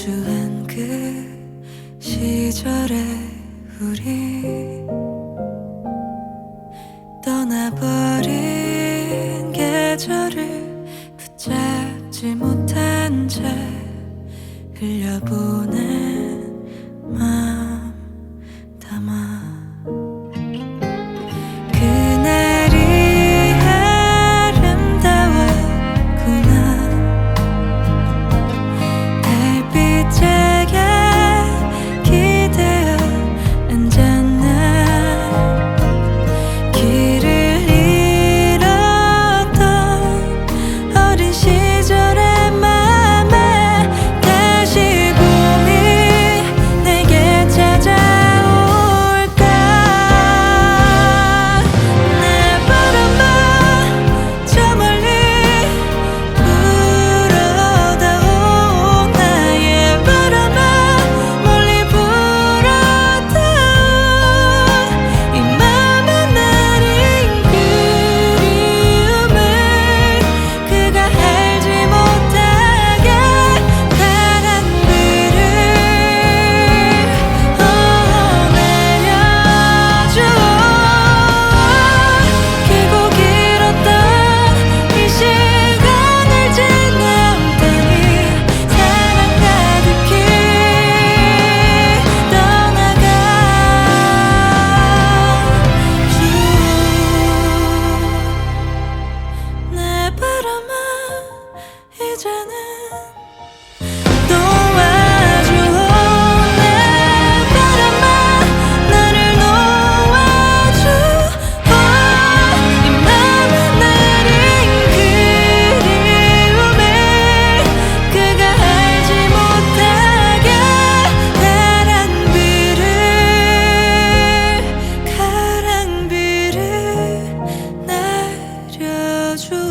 마주한 그 시절에 우리 떠나버린 계절을 붙잡지 못한 채 흘려보내. 지켜줘